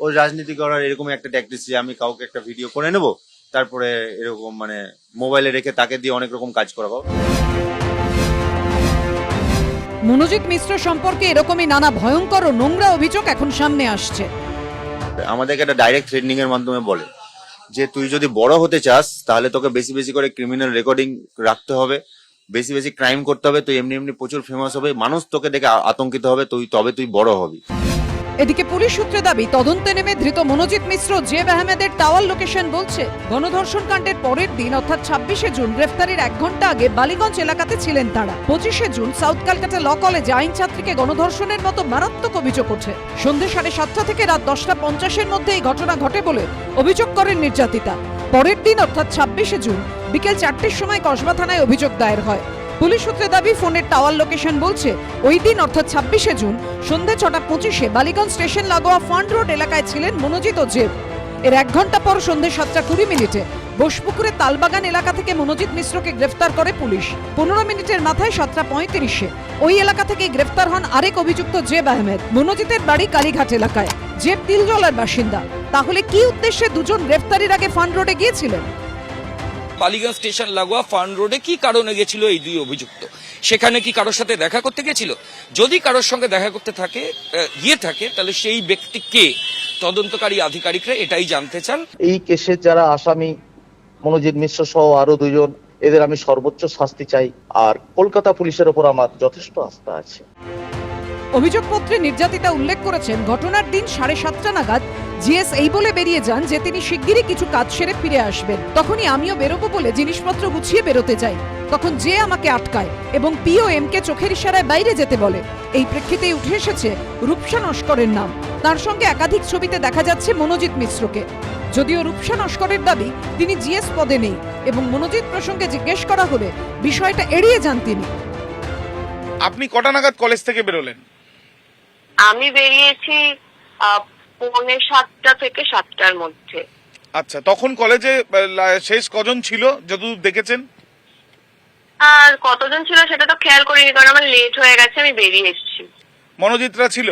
ও রাজনীতি করার এরকম একটা ট্যাকটিস যে আমি কাউকে একটা ভিডিও করে নেব তারপরে এরকম মানে মোবাইলে রেখে তাকে দিয়ে অনেক রকম কাজ করাবো। মনোজিৎ মিশ্র সম্পর্কে এরকমই নানা ভয়ঙ্কর ও নোংরা অভিযোগ এখন সামনে আসছে। আমাদেরকে একটা ডাইরেক্ট থ্রেডনিং এর মাধ্যমে বলে যে তুই যদি বড় হতে চাস তাহলে তোকে বেশি বেশি করে ক্রিমিনাল রেকর্ডিং রাখতে হবে। বেশি বেশি ক্রাইম করতে হবে। তুই এমনি এমনি প্রচুর ফেমাস হবে। মানুষ তোকে দেখে আতঙ্কিত হবে। তুই তবে তুই বড় হবি। এদিকে পুলিশ সূত্রে দাবি, তদন্তে নেমে ধৃত মনোজিৎ মিশ্র, জেব আহমেদের টাওয়ার লোকেশন বলছে, গণধর্ষণ কাণ্ডের পরের দিন, অর্থাৎ ছাব্বিশে জুন, গ্রেফতারির এক ঘণ্টা আগে বালিগঞ্জ এলাকাতে ছিলেন তারা। পঁচিশে জুন, সাউথ ক্যালকাটা ল কলেজে আইন ছাত্রীকে গণধর্ষণের মতো মারাত্মক অভিযোগ ওঠে সন্ধে সাড়ে সাতটা থেকে রাত দশটা পঞ্চাশের মধ্যে এই ঘটনা ঘটে বলে অভিযোগ করেন নির্যাতিতা। পরের দিন, অর্থাৎ ছাব্বিশে জুন, বিকেল চারটের সময় কসবা থানায় অভিযোগ দায়ের হয়। পুলিশ সূত্রে দাবি, ফোনের টাওয়ার লোকেশন বলছে, ওই দিন অর্থাৎ ছাব্বিশে জুন সন্ধে ছটা পঁচিশে বালিগঞ্জ স্টেশন লাগোয়া ফান্ড রোড এলাকায় ছিলেন মনোজিৎ ও জেব। এর এক ঘণ্টা পর সন্ধে সাতটা কুড়ি মিনিটে বোসপুকুরে তালবাগান এলাকা থেকে মনোজিৎ মিশ্রকে গ্রেফতার করে পুলিশ। পনেরো মিনিটের মাথায় সাতটা পঁয়ত্রিশে ওই এলাকা থেকে গ্রেফতার হন আরেক অভিযুক্ত জেব আহমেদ। মনোজিতের বাড়ি কালীঘাট এলাকায়। জেব তিলজলার বাসিন্দা। তাহলে কি উদ্দেশ্যে দুজন গ্রেফতারির আগে ফান্ড রোডে গিয়েছিলেন? বালিগঞ্জ স্টেশন লাগোয়া ফান রোডে কি কারণে গেছিল এই দুই অভিযুক্ত? সেখানে কি কারোর সাথে দেখা করতে গেছিল? যদি কারোর সঙ্গে দেখা করতে থাকে গিয়ে থাকে তাহলে সেই ব্যক্তি কে? তদন্তকারী আধিকারিকরা এটাই জানতে চান। এই কেসের যারা আসামি মনোজিৎ মিশ্র সহ আরও দুজন এদের আমি সর্বোচ্চ শাস্তি চাই। আর কলকাতা পুলিশের ওপর আমার যথেষ্ট আস্থা আছে। অভিযোগপত্রে নির্যাতিতা উল্লেখ করেছেন। ঘটনার দিন সাড়ে সাতটা নাগাদ জিএস এই বলে বেরিয়ে যান যে তিনি শিগগিরই কিছু কাজ সেরে ফিরে আসবেন। তখনই আমিও বেরোবো বলে জিনিসপত্র গুছিয়ে বেরোতে যাই। তখন যে আমাকে আটকায় এবং পিও এম কে চোখের ইশারায় বাইরে যেতে বলে। এই প্রেক্ষিতেই উঠে এসেছে রূপসা নস্করের নাম। তার সঙ্গে একাধিক ছবিতে দেখা যাচ্ছে মনোজিৎ মিশ্রকে। যদিও রূপসা নস্করের দাবি তিনি জিএস পদে নেই এবং মনোজিৎ প্রসঙ্গে জিজ্ঞেস করা হলে বিষয়টা এড়িয়ে যান তিনি। আপনি কটা নাগাদ কলেজ থেকে বেরোলেন? আমি বেরিয়েছি পৌনে সাতটা থেকে সাতটার মধ্যে। আচ্ছা তখন কলেজে শেষ কজন ছিল যতদূর দেখেছেন? আর কতজন ছিল সেটা তো খেয়াল করিনি কারণ আমার লেট হয়ে গেছে আমি বেরিয়ে এসেছি। মনোজিৎরা ছিল?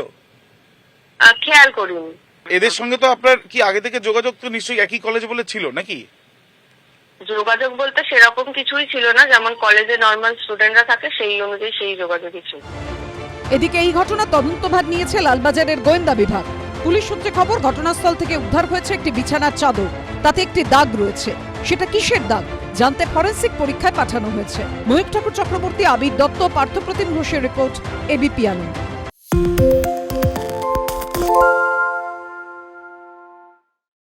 খেয়াল করিনি। এদের সঙ্গে তো আপনার কি আগে থেকে যোগাযোগ তো নিশ্চয়ই একই কলেজ বলে ছিল নাকি? যোগাযোগ বলতে সেরকম কিছুই ছিল না যেমন কলেজে নর্মাল স্টুডেন্টরা থাকে সেই অনুযায়ী সেই যোগাযোগই ছিল। এদিকে এই ঘটনা তদন্তভার নিয়েছে লালবাজারের গোয়েন্দা বিভাগ। পুলিশ সূত্রে খবর, ঘটনাস্থল থেকে উদ্ধার হয়েছে একটি বিছানার চাদর। তাতে একটি দাগ রয়েছে। সেটা কিসের দাগ? জানতে ফরেন্সিক পরীক্ষায় পাঠানো হয়েছে। ময়ূর ঠাকুর চক্রবর্তী, আবির দত্ত, পার্থপ্রতিম ঘোষের রিপোর্ট এবিপি আনন্দ।